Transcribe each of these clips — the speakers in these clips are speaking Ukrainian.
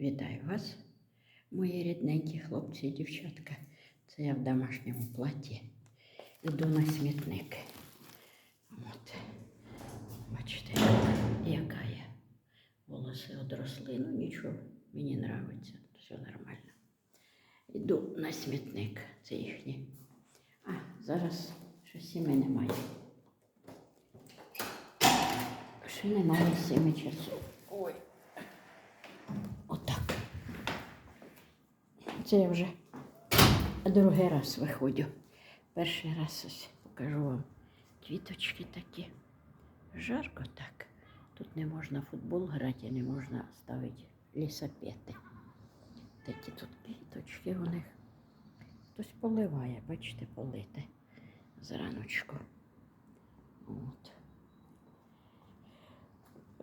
Вітаю вас, мої рідненькі хлопці і дівчатка. Це я в домашньому платі. Іду на смітник. От. Бачите, яка я. Волоси одросли. Ну нічого, мені подобається, все нормально. Іду на смітник. Це їхні. А, зараз щось сіми немає. Ще немає сіми часу. Це я вже другий раз виходжу. Перший раз ось покажу вам квіточки такі. Жарко так. Тут не можна футбол грати, не можна ставити лісопети. Такі тут квіточки у них. Хтось поливає, бачите, полите зраночку. От.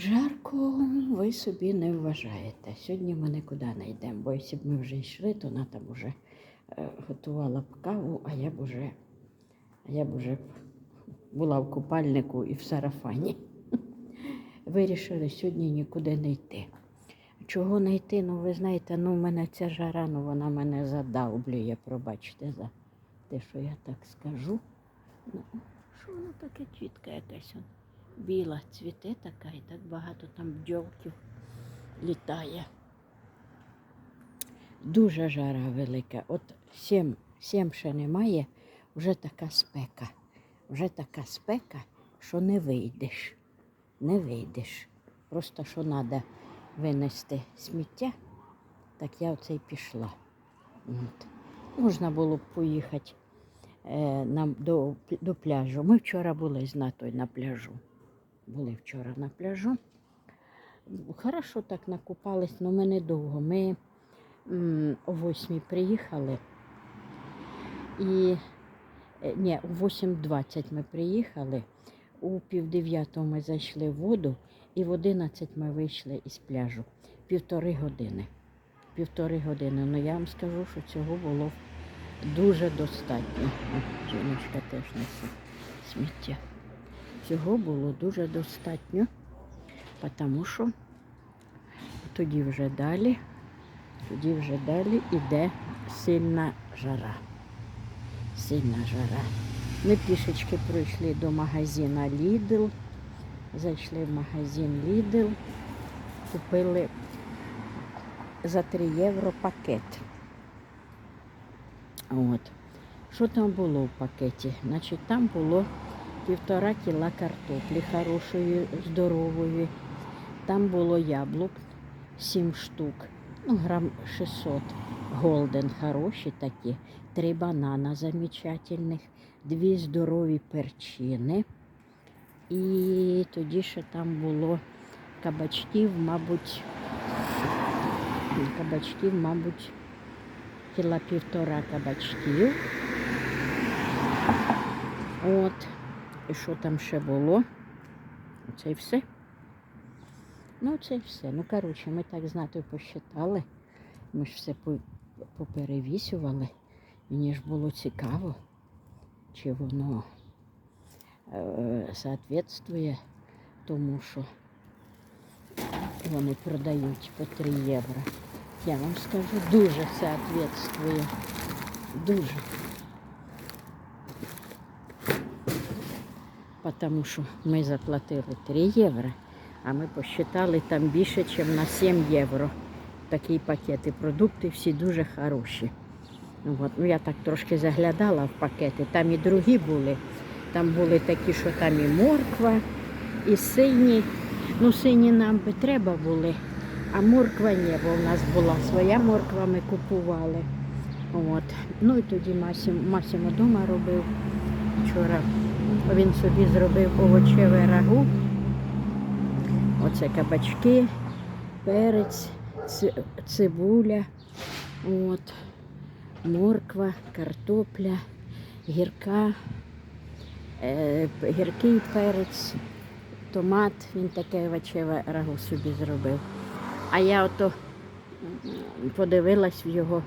Жарко ви собі не вважаєте. Сьогодні ми нікуди не йдемо, бо якщо б ми вже йшли, то вона там вже е, готувала б каву, а я б уже, я б уже була в купальнику і в сарафані. Вирішили сьогодні нікуди не йти. Чого не йти? Ну, ви знаєте, ну мене ця жара, ну вона мене задавлює, пробачте за те, що я так скажу. Ну, що воно таке квітка якась? Біла цвіте така і так багато там бджолків літає. Дуже жара велика. От сім, сім ще немає, вже така спека. Вже така спека, що не вийдеш. Не вийдеш. Просто що треба винести сміття, так я оце й пішла. От. Можна було б поїхати е, нам до, до пляжу. Ми вчора були з Натою на пляжу були вчора на пляжу. Хорошо так накупались, але ми недовго. Ми о 8 приїхали. І е, ні, о 8.20 ми приїхали, у півдев'ятого ми зайшли в воду, і в 11 ми вийшли із пляжу. Півтори години. Півтори години. Ну я вам скажу, що цього було дуже достатньо. Жіночка теж несе сміття. Цього було дуже достатньо, тому що тоді вже далі, тоді вже далі йде сильна жара. Сильна жара. Ми пішечки пройшли до магазина Lidl, зайшли в магазин Lidl, купили за 3 євро пакет. От. Що там було в пакеті? Значить, там було півтора кіла картоплі хорошої, здорової. Там було яблук 7 штук, ну, грам 600. Голден хороші такі, три банана замечательних, дві здорові перчини. І тоді ще там було кабачків, мабуть, кабачків, мабуть, кіла півтора кабачків. От. І що там ще було? Це і все. Ну, це і все. Ну, коротше, ми так з Натою посчитали. Ми ж все по- поперевісювали. Мені ж було цікаво, чи воно е, соответствує тому, що вони продають по 3 євро. Я вам скажу, дуже соответствує. Дуже. Тому що ми заплатили 3 євро, а ми посчитали там більше, ніж на 7 євро. Такі пакети. Продукти всі дуже хороші. От. Ну, я так трошки заглядала в пакети. Там і другі були. Там були такі, що там і морква, і сині. Ну, сині нам би треба були, а морква ні, бо в нас була своя морква, ми купували. От. Ну і тоді Масім, Масімо вдома робив вчора. Він собі зробив овочеве рагу. Оце кабачки, перець, цибуля, от, морква, картопля, гірка, е, гіркий перець, томат. Він таке овочеве рагу собі зробив. А я ото подивилась в його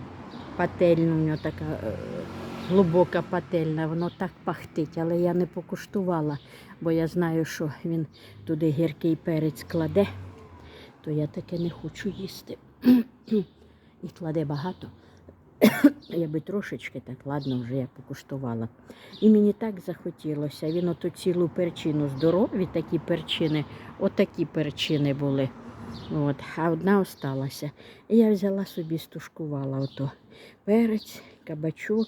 пательню, у нього така е, глибока пательня, воно так пахтить, але я не покуштувала, бо я знаю, що він туди гіркий перець кладе, то я таке не хочу їсти. і кладе багато. Я би трошечки так, ладно, вже я покуштувала. І мені так захотілося. Він ото цілу перчину здорові, такі перчини, отакі перчини були. От, а одна осталася. І я взяла собі, стушкувала ото перець, кабачок,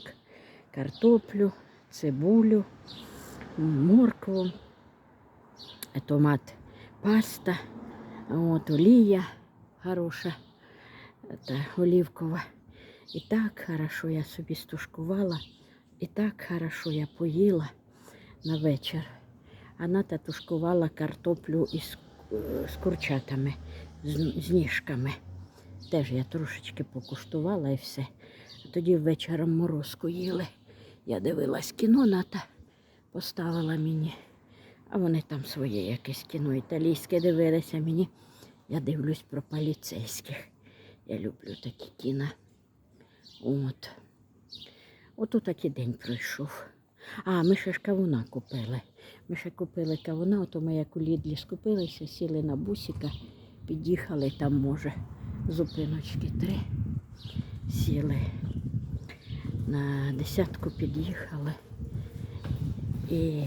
картоплю, цибулю, моркву, томат, паста, от, олія хороша та олівкова. І так хорошо я собі стушкувала, і так хорошо я поїла на вечір. А Ната тушкувала картоплю із е, з курчатами, з, з ніжками. Теж я трошечки покуштувала і все. Тоді вечором морозку їли. Я дивилась кіно, Ната поставила мені. А вони там своє якесь кіно італійське дивилися мені. Я дивлюсь про поліцейських. Я люблю такі кіна. От. Ото такий день пройшов. А, ми ще ж кавуна купили. Ми ще купили кавуна, ото ми як у Лідлі скупилися, сіли на бусика, під'їхали там, може, зупиночки три. Сіли. На десятку під'їхали і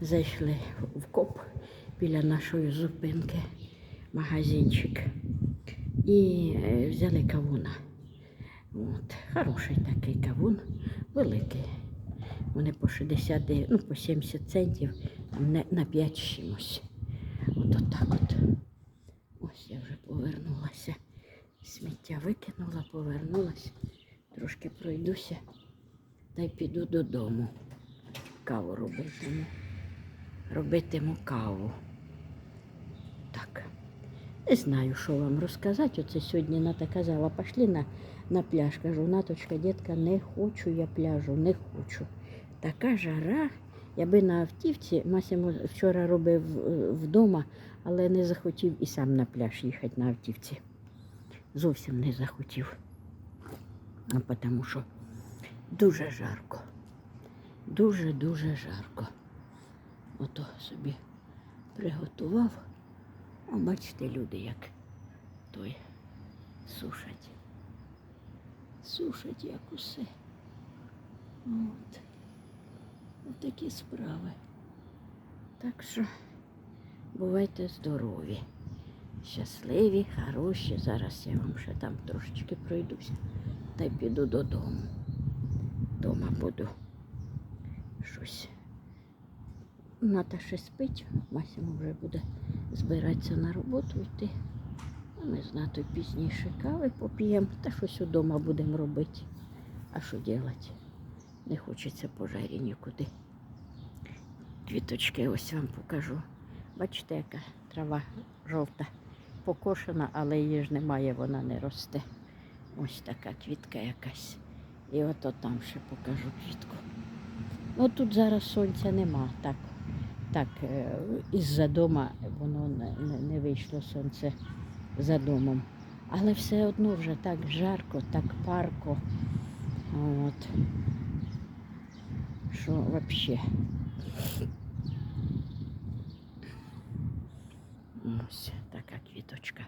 зайшли в коп біля нашої зупинки, магазинчик. І е, взяли кавуна. От, хороший такий кавун, великий. Вони по 60, ну, по 70 центів, не- на 5 з чимось. От отак от. Ось я вже повернулася. Сміття викинула, повернулася. Трошки пройдуся та й піду додому. Каву робитиму. Робитиму каву. Так. Не знаю, що вам розказати. Оце сьогодні Ната казала, пішли на, на пляж. Кажу, Наточка, дітка, не хочу я пляжу, не хочу. Така жара. Я би на автівці, Масимо вчора робив е, вдома, але не захотів і сам на пляж їхати на автівці. Зовсім не захотів. А тому що дуже жарко. Дуже-дуже жарко. Ото собі приготував. А бачите, люди, як той сушать. Сушать як усе. От. От такі справи. Так що бувайте здорові, щасливі, хороші. Зараз я вам ще там трошечки пройдуся та й піду додому. Дома буду щось. Ната ще спить, Масімо вже буде збиратися на роботу йти. А ми з Натою пізніше кави поп'ємо, та щось удома будемо робити. А що робити? Не хочеться по жарі нікуди. Квіточки ось вам покажу. Бачите, яка трава жовта, покошена, але її ж немає, вона не росте. Ось така квітка якась. І ото там ще покажу квітку. Ну тут зараз сонця нема. Так, так е, із-за дома воно не, не, не вийшло сонце за домом. Але все одно вже так жарко, так парко. От. Що взагалі. Ось така квіточка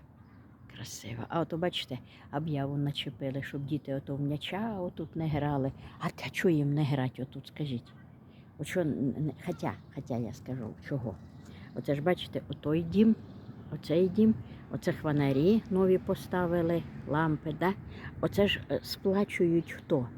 красива. А от бачите, об'яву начепили, щоб діти ото в м'яча отут не грали. А та чого їм не грати отут, скажіть? От що, хоча хотя я скажу, чого. Оце ж бачите, отой дім, оцей дім, оце хванарі нові поставили, лампи, да? Оце ж е, сплачують хто?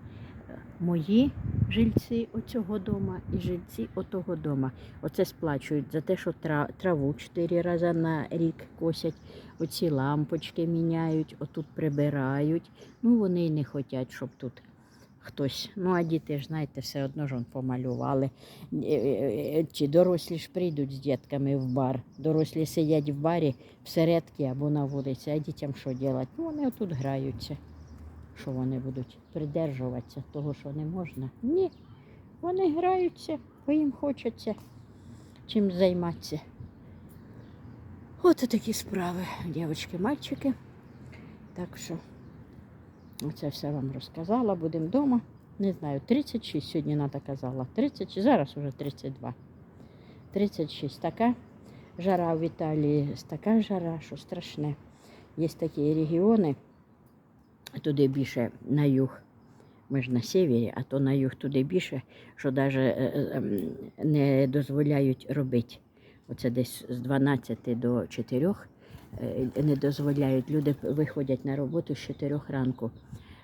Мої жильці оцього дома і жильці отого дома. Оце сплачують за те, що траву чотири рази на рік косять, оці лампочки міняють, отут прибирають. Ну, вони й не хочуть, щоб тут хтось. Ну, а діти ж, знаєте, все одно ж помалювали. Е, е, е, Ті дорослі ж прийдуть з дітками в бар. Дорослі сидять в барі всередки або на вулиці, а дітям що робити? Ну, вони отут граються. Що вони будуть придержуватися того, що не можна? Ні. Вони граються, бо їм хочеться чим займатися. От такі справи, дівчатки, мальчики. Так що оце все вам розказала. Будемо вдома. Не знаю, 36 сьогодні Ната казала. 30, зараз уже 32. 36 така жара в Італії, така жара, що страшне. Є такі регіони, туди більше на юг. Ми ж на севері, а то на юг туди більше, що навіть не дозволяють робити. Оце десь з 12 до 4 е, не дозволяють. Люди виходять на роботу з 4 ранку,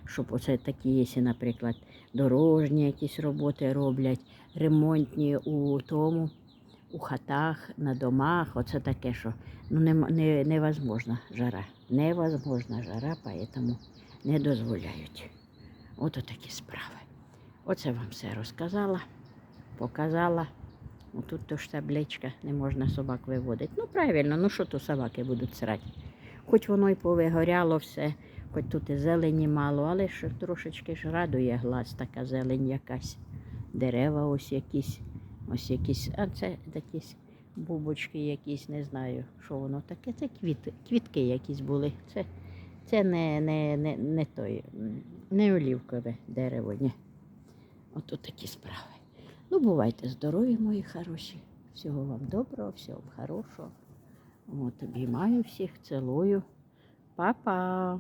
щоб оце такі, якщо, наприклад, дорожні якісь роботи роблять, ремонтні у тому, у хатах, на домах, оце таке, що ну, не, не, невозможна жара. Невозможна жара, поэтому не дозволяють. Ото такі справи. Оце вам все розказала, показала. Отут то ж табличка, не можна собак виводити. Ну правильно, ну що то собаки будуть срати. Хоч воно й повигоряло все, хоч тут і зелені мало, але ж трошечки ж радує глаз така зелень якась. Дерева ось якісь, ось якісь, а це якісь бубочки якісь, не знаю, що воно таке. Це квіт, квітки якісь були. Це, це не, не, не, не той, не олівкове дерево, ні. Ото такі справи. Ну, бувайте здорові, мої хороші. Всього вам доброго, всього вам хорошого. От, обіймаю всіх, цілую. Па-па!